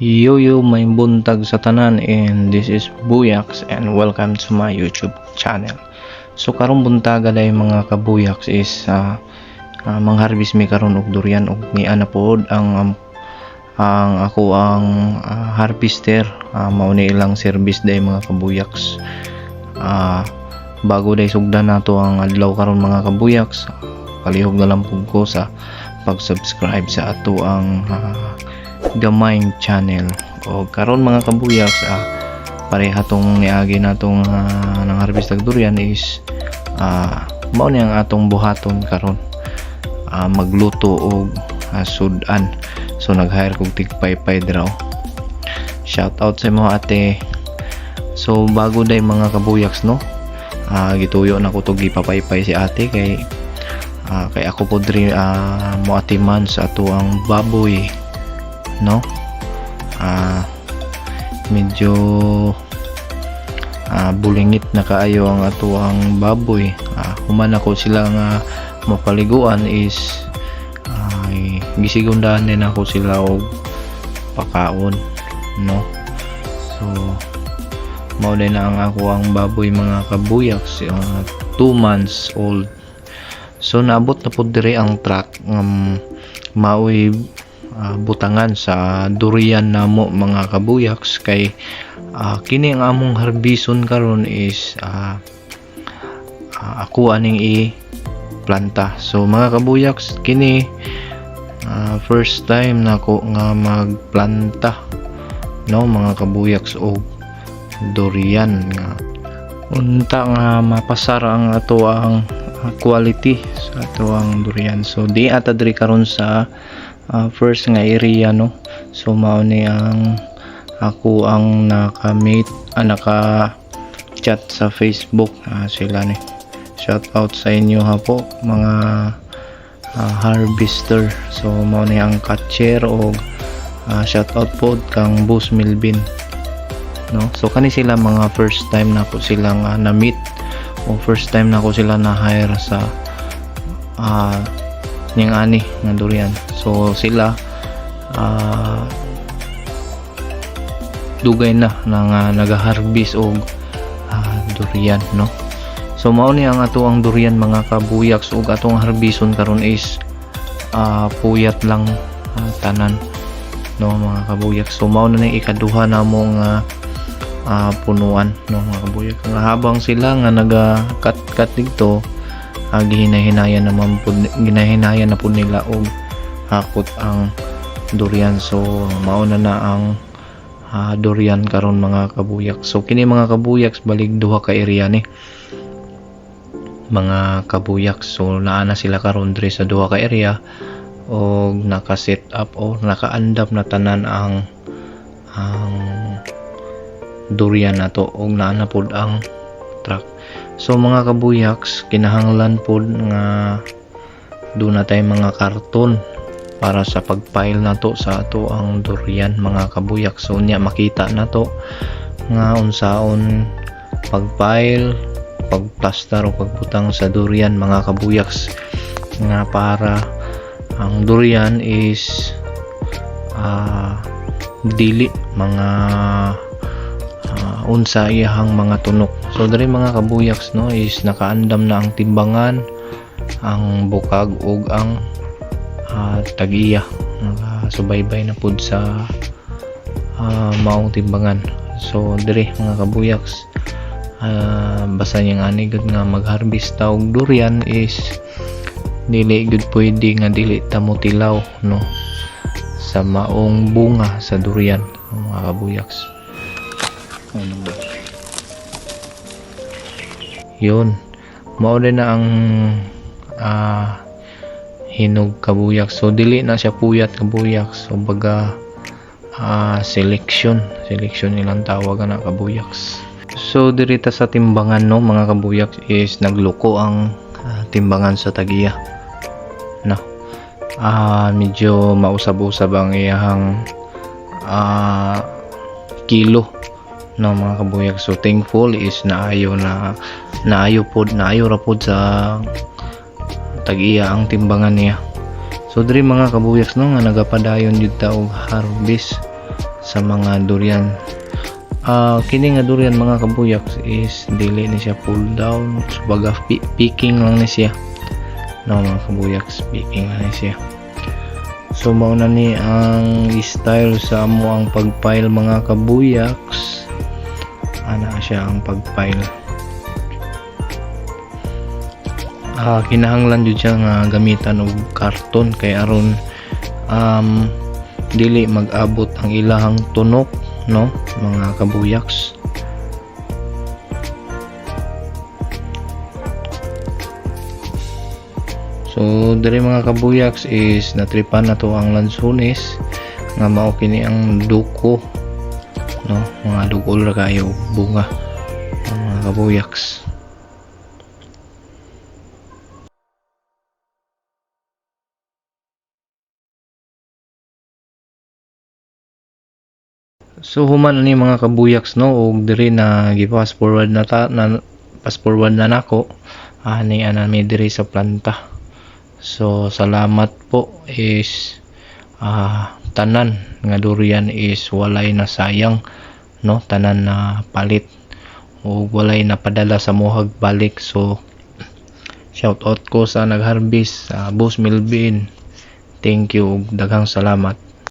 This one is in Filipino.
Yo yo may buntag sa tanan and this is Buyaks and welcome to my YouTube channel. So karong buntaga day mga kabuyaks is uh, uh, mangharvest mi karon og durian og ni ana pod ang um, ang ako ang uh, harvester uh, mao ni ilang service day mga kabuyaks. Uh, bago day sugdan nato ang adlaw karon mga kabuyaks palihog na lang pud ko sa pag-subscribe sa ato ang uh, Gamayng channel. O karon mga kabuyaks ah, pareha tong niagi natong uh, nang harvest ng durian is ah, mao ni ang atong buhaton karon Ah, magluto og ah, sudan so nag-hire kog tigpaypay draw. Shout out sa mga ate. So bago day mga kabuyaks no? Ah, gituyo na ko to gipapaypay si ate kay ah, kay ako po diri ah, mo atiman sa ato ang baboy no? Ah medyo ah, bulingit na kaayo ang ato ang baboy. Ah, human ako sila nga mapaliguan is ay gisigundahan din ako sila og pakaon no? So mao na ang ako ang baboy mga kabuyak 2 months old. So naabot na po dire ang truck um, maoy ah, butangan sa durian namo mga kabuyaks. Kay ah, kini ang among harbison karon is ah, ah, ako aning i planta so mga kabuyaks kini ah, first time nako nga magplanta no mga kabuyaks o durian nga. Unta nga mapasar ang ato ang quality sa ato ang durian. So di ata diri karon sa ah, first nga area no? So mao ni ang ako ang nakamate ah, naka chat sa Facebook. Ah, sila ni. Shout out sa inyo ha po mga ah, harvester. So mao ni ang catcher o ah, shout out po kang Boss Milvin no? So kani sila mga first time na ko silang ah, na meet o first time na ko sila na hire sa ah ning ani nga durian. So sila ah dugay na nang uh, nagaharbis og ah, durian no? So mao ni ang ato ang durian mga kabuyaks ug atong harbison karon is ah, puyat lang ah, tanan no mga kabuyaks. So mao na ning ikaduha namo nga ah, punuan no mga kabuyaks. Nga habang sila nga naga cut cut dito uh, gihinahinayan naman po ginahinayan na po nila og hakot ang durian. So mauna na ang ah, durian karon mga kabuyak so kini mga kabuyak balig duha ka area ni mga kabuyak so naa na sila karon diri sa duha ka area. Og naka set up o nakaandam na tanan ang ang durian nato og naa na pod ang truck So mga kabuyaks, kinahanglan po nga doon na tayo mga karton para sa pagpile na to sa ato ang durian mga kabuyak. So niya makita na to nga unsaon pagpile, pagplaster o pagbutang sa durian mga kabuyaks nga para ang durian is ah, dili mga unsa iyahang mga tunok. So diri mga kabuyaks no is nakaandam na ang timbangan ang bukag ug ang ah, tagiya. Nakasubaybay na pud sa ah, maong timbangan. So diri mga kabuyaks ah, basta niyang ani gud nga mag-harvest ta og durian is dili gud pwede nga dili ta mo tilaw no sa maong bunga sa durian mga kabuyaks ano ba? Yun. Mao din na ang ah, hinog kabuyak. So dili na siya puyat kabuyak. So baga ah, selection selection nilang tawag na kabuyaks so dirita sa timbangan no mga kabuyaks is nagluko ang ah, timbangan sa tagiya no ah medyo mausab-usab ang iyang ah, kilo no mga kabuyag. So thankful is naayo na naayo pod naayo ra pod sa tag-iya ang timbangan niya. So diri mga kabuyaks no nga nagapadayon jud ta og harvest sa mga durian. Ah, kini nga durian mga kabuyak is dili ni siya pull down. So baga pi- picking lang ni siya. No mga kabuyak picking lang ni siya. So mauna ni ang style sa amo ang pagpile mga kabuyaks ana siya ang pagpile ah kinahanglan jud siya nga gamitan og karton kay aron um dili mag-abot ang ilahang tunok no? Mga kabuyaks. So diri mga kabuyaks is natripan na to ang lansunis nga mao kini ang duko no? Mga dugol ra kayo bunga. Mga kabuyaks. So human ani mga kabuyaks no? Og diri na gi-fast forward na ta na fast forward na nako ani ana mi diri sa planta. So salamat po is ah, tanan nga durian is walay na sayang no tanan na palit ug walay na padala sa mohag balik so shout out ko sa nag-harvest sa Boss Melvin. Thank you daghang salamat.